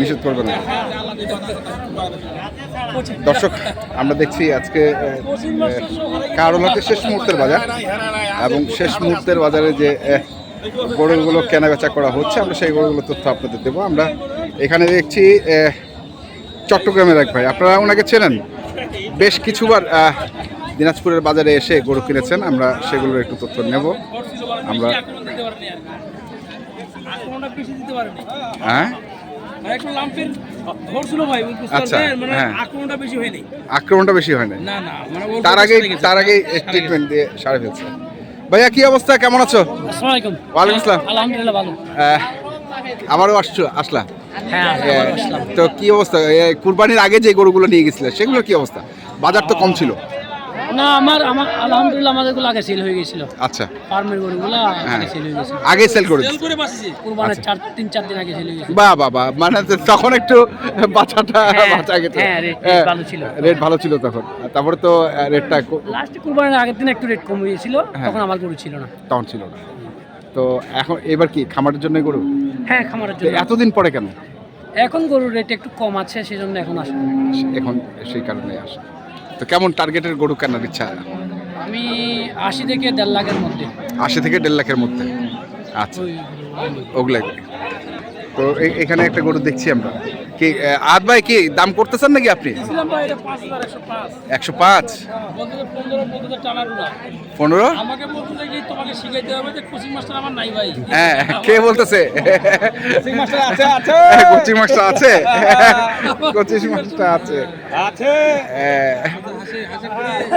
নিষেধ করবে না। দর্শক আমরা দেখছি আজকে কারোলাতে শেষ মুহূর্তের বাজার এবং শেষ মুহূর্তের বাজারে যে গরুগুলো কেনাবেচা করা হচ্ছে আমরা সেই গরুগুলো তথ্য আপনাদের দেবো। আমরা এখানে দেখছি চট্টগ্রামের এক ভাই। আপনারা ওনাকে চেনেন? বেশ কিছুবার দিনাজপুরের বাজারে এসে গরু কিনেছেন। আমরা সেগুলোর একটু তথ্য নেব। আমরা হ্যাঁ? একটু লাম্পের ধরছিল ভাই আচ্ছা, মানে হ্যাঁ। আক্রমণটা বেশি হয়নি। আক্রমণটা বেশি হয় না না না মানে তার আগে তার আগে ট্রিটমেন্ট দিয়ে সারে ফেলছে। ভাইয়া কি অবস্থা? কেমন আছো? আসসালামু আলাইকুম। ওয়ালাইকুম আসসালাম। আলহামদুলিল্লাহ ভালো। আহ, আবারও আসছো আসলা? হ্যাঁ তো কি অবস্থা? কুরবানির আগে যে গরুগুলো নিয়ে গেছিলে সেগুলোর কি অবস্থা? বাজার তো কম ছিল। না আমার আমার আলহামদুলিল্লাহ আমাদেরগুলো আগে সেল হয়ে গেছিল আচ্ছা। ফার্মের গরুগুলো হ্যাঁ। আগে সেল হয়ে গেছিল আগে সেল করে দিচ্ছি। কুরবানের আচ্ছা। চার তিন চার দিন আগে সেল হয়ে গেছিল বাহ বাহ বাহ। মানে তখন একটু বাচ্চাটা হ্যাঁ, বাচ্চা গেছে হ্যাঁ, rate- rate ভালো ছিল। রেট ভালো ছিল তখন। তারপরে তো রেটটা লাস্টে কুরবানের আগের দিন একটু রেট কম হয়েছিল হ্যাঁ। তখন আমার গরু ছিল না। তখন ছিল না। তো এখন এবার কি খামারের জন্য গরু? হ্যাঁ খামারের জন্য। এতদিন পরে কেন? এখন গরুর রেট একটু কম আছে সেজন্য এখন আসে এখন সেই কারণে আসে। তো কেমন টার্গেটের গরু কেনার ইচ্ছা? আমি আশি থেকে দেড় লাখের মধ্যে। আশি থেকে দেড় লাখের মধ্যে। আচ্ছা। ওগুলাই। তো এখানে একটা গরু দেখছি আমরা। কি আদ ভাই কি দাম করতেছেন নাকি আপনি? একশো পাঁচ। বন্ধুদের পনেরো বন্ধুদের টানার না পনেরো? আমাকে বলতে কি তোমাকে শিখাইতে হবে যে কোচিং মাস্টার আমার নাই ভাই। হ্যাঁ কে বলতেছে? কোচিং মাস্টার আছে আছে। কোচিং মাস্টার আছে। কোচিং মাস্টার আছে। আছে। হ্যাঁ।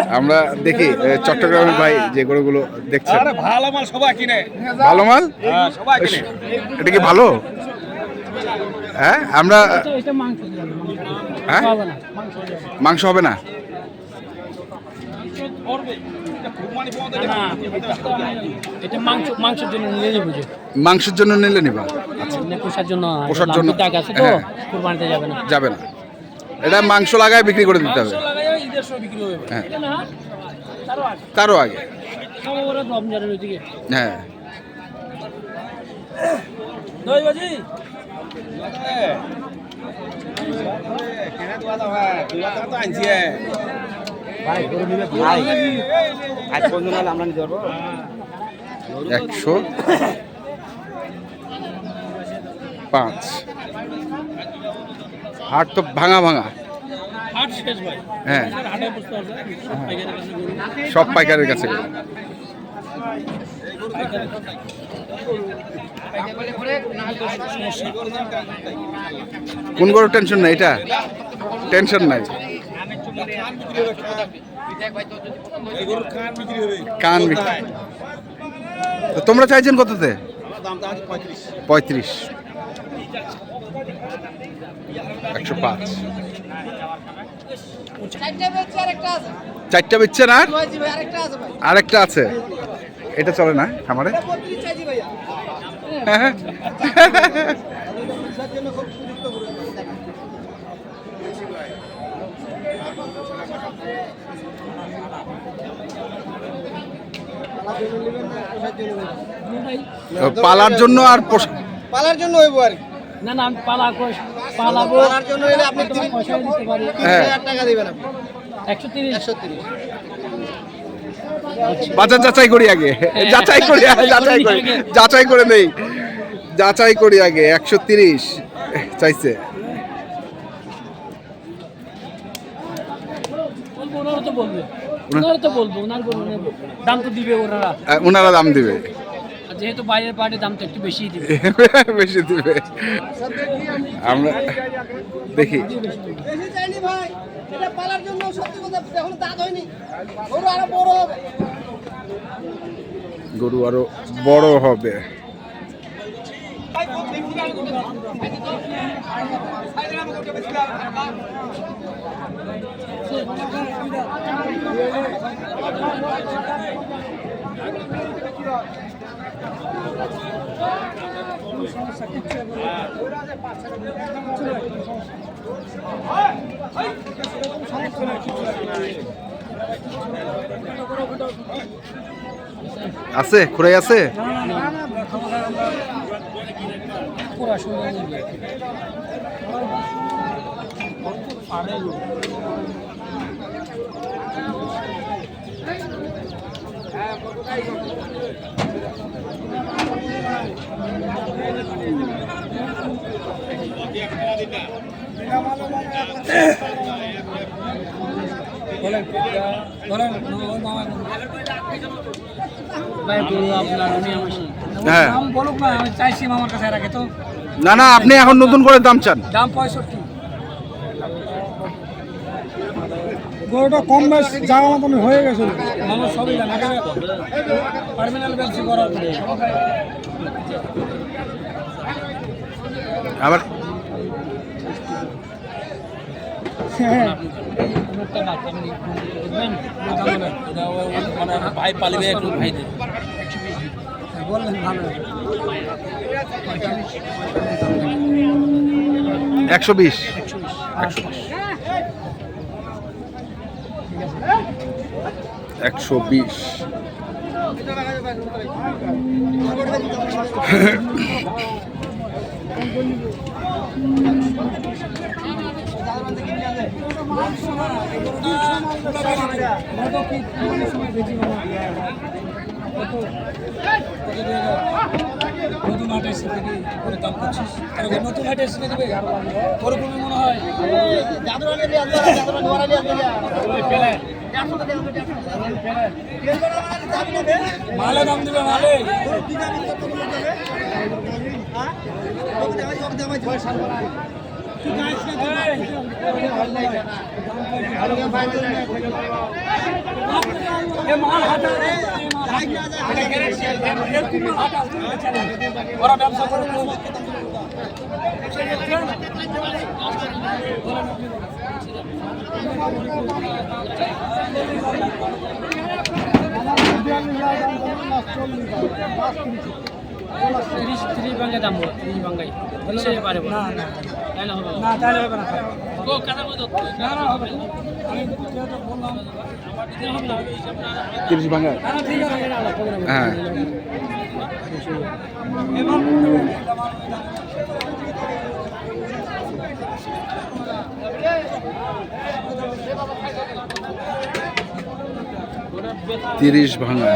আমরা দেখি চট্টগ্রামের ভাই যে গরুগুলো দেখছেন। আরে ভালো মাল সবাই কিনে। ভালো মাল? হ্যাঁ, সবাই কিনে। এটা কি ভালো? হ্যাঁ আমরা হ্যাঁ? হবে না মাংস হবে না। মাংসের জন্য নিয়ে যাব মাংসের জন্য নিলে নিবা? মানে পোষার জন্য পোষার জন্য। হ্যাঁ। কুরবানিতে যাবে না। যাবে না। এটা মাংস লাগায় বিক্রি করে দিতে হবে। হ্যাঁ। তারও আগে। হ্যাঁ। একশো পাঁচ। হাট তো ভাঙা ভাঙা। হ্যাঁ। সব পাইকারের কাছে। কোন গরুর টেনশন নাই এটা? টেনশন নাই। কান তোমরা চাইছেন কততে? পঁয়ত্রিশ। একশো পাঁচ। চারটা বেচছেন আর? আরেকটা আছে। এটা চলে না খামারে? পালার জন্য আর পালার জন্য হইব আর কি। না না আমি পালা পালাবো পালার জন্য হলে আপনি তোমার পয়সা দিতে পারি। তিরিশ হ্যাঁ। হাজার টাকা দিবেন আপনি। একশো তিরিশ। একশো তিরিশ। বাজার যাচাই করি আগে। যাচাই করি যাচাই করি। যাচাই করে নেই। যাচাই করি আগে একশো তিরিশ। চাইছে। ওনারা দাম দিবে। যেহেতু বাইরের পার্টির দাম তো একটু বেশি দিবে। বেশি দিবে। আমরা দেখি। বেশি চাইনি ভাই। এটা পালার জন্য সত্যি কথা হয়নি। গরু আরও বড় গরু আরও বড় হবে। আছে? খুঁড়াই আছে? হ্যাঁ। দাম বলুক না আমি চাইছি আমার কাছে রাখে তো। না না আপনি এখন নতুন করে দাম চান। দাম পঁয়ষট্টি। গরুটা কম বেশ যাওয়া মতন হয়ে গেছে। মানুষ সবই জানে। টার্মিনাল ব্যবসা করার পরে আবার ভাই পালিবে একটু ভাই দে বললেন ভালো একশো বিশ। একশো বিশ। নতুন হাটে এসে দেখি করে দাম করছিস নতুন হাটে এসে দেবে ওরকমই মনে হয় মালে দাম দিবে মালে ওরা ব্যবসা করে তিরিশ তিরিশ বাঙ্গে দাম বলো তিরিশ বাঙ্গাই তিরিশে পারে না না তাহলে হবে না তাহলে হবে না। ও কেন না না হবে তিরিশ ভাঙা না না ঠিক আছে এটা আলাদা প্রোগ্রাম হ্যাঁ তিরিশ ভাঙা।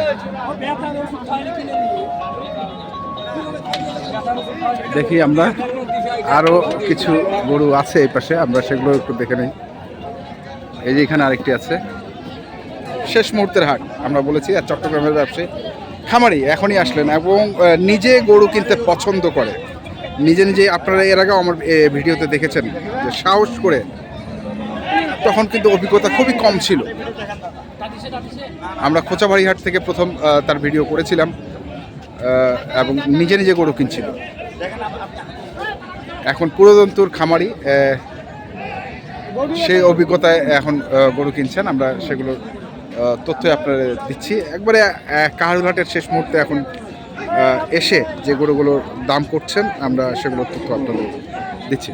দেখি আমরা আরও কিছু গরু আছে এই পাশে, আমরা সেগুলো একটু দেখে নিই। এই যে এখানে আরেকটি আছে। শেষ মুহূর্তের হাট, আমরা বলেছি, আর চট্টগ্রামের ব্যবসায়ী খামারি এখনই আসলেন এবং নিজে গরু কিনতে পছন্দ করে। নিজে নিজে আপনারা এর আগেও আমার ভিডিওতে দেখেছেন যে সাহস করে তখন কিন্তু অভিজ্ঞতা খুবই কম ছিল। আমরা খোঁচাবাড়ি হাট থেকে প্রথম তার ভিডিও করেছিলাম এবং নিজে নিজে গরু কিনছিল। এখন পুরোদন্তুর খামারি সেই অভিজ্ঞতায় এখন গরু কিনছেন। আমরা সেগুলো তথ্য আপনাদের দিচ্ছি। একবারে কাহারুলহাটের শেষ মুহূর্তে এখন এসে যে গরুগুলোর দাম করছেন, আমরা সেগুলোর তথ্য আপনাদের দিচ্ছি।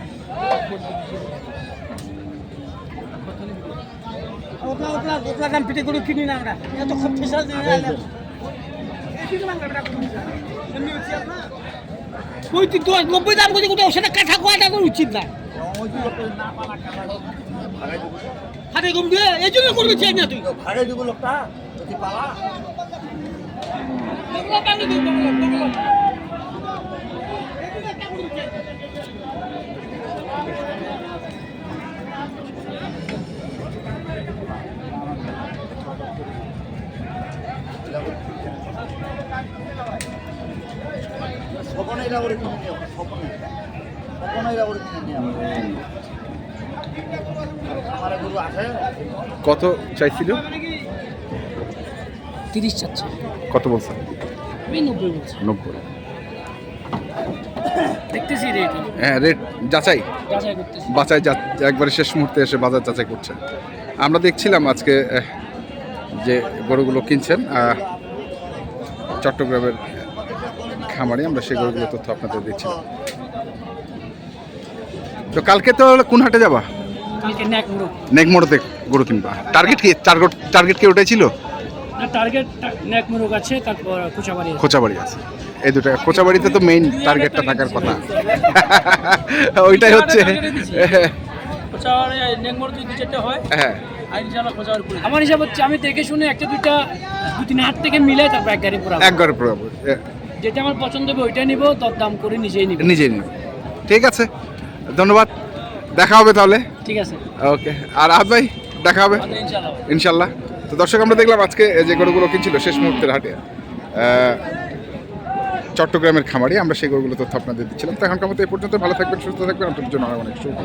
ওপলা ওপলা ওপলা দাম পিঠে করে কিনি না আমরা। এত খুব ফেসাল দিয়ে ওই তুই দশ নব্বই দাম করছে কোথাও সেটা কাঠা কোয়াটা করে উচিত না। হাতে কম দিয়ে এই জন্য করবি চাই না তুই। ভাড়ে দিব লোকটা যদি পালা। কত চাইছিল? তিরিশ চাচ্ছে। কত বলছেন আমি নব্বই বলছি। নব্বই। দেখতেছি রেট হ্যাঁ রেট যাচাই। করতেছি। একবারে শেষ মুহূর্তে এসে বাজার যাচাই করছেন আমরা দেখছিলাম আজকে যে গরুগুলো কিনছেন চট্টগ্রামের খামারে আমরা সেই গরুগুলো তথ্য আপনাদের দিচ্ছি। তো কালকে তো কোন হাটে যাবা? কালকে নেকমোড়তে গরু কিনবা। টার্গেট কি? টার্গেট টার্গেট কি ওটাই ছিল? টার্গেট আছে তারপর কুচাবাড়ি আছে। খোঁচাবাড়ি আছে। এই দুটো খোঁচাবাড়িতে তো মেইন টার্গেটটা থাকার কথা। ওইটাই হচ্ছে। হয় আমার হিসাব হচ্ছে আমি দেখে শুনে একটা দুইটা দু তিন হাট থেকে মিলে তারপর এক গাড়ি পুরো এক ঘরে পুরো এ, যেটা আমার পছন্দ হবে ওইটা নিব দাম করে নিজেই নিব। নিজে নিন ঠিক আছে ধন্যবাদ। দেখা হবে তাহলে। ঠিক আছে। ওকে আর আজ ভাই দেখা হবে। ইনশাল্লাহ তো দর্শক আমরা দেখলাম আজকে যে গরুগুলো কিনছিল শেষ মুহূর্তের হাটে চট্টগ্রামের খামারি আমরা সেই গরুগুলো তথ্য আপনাদের দিচ্ছিলাম। তো এখনকার মতো এই পর্যন্ত। ভালো থাকবেন সুস্থ থাকবেন। আপনাদের জন্য অনেক অনেক শুভ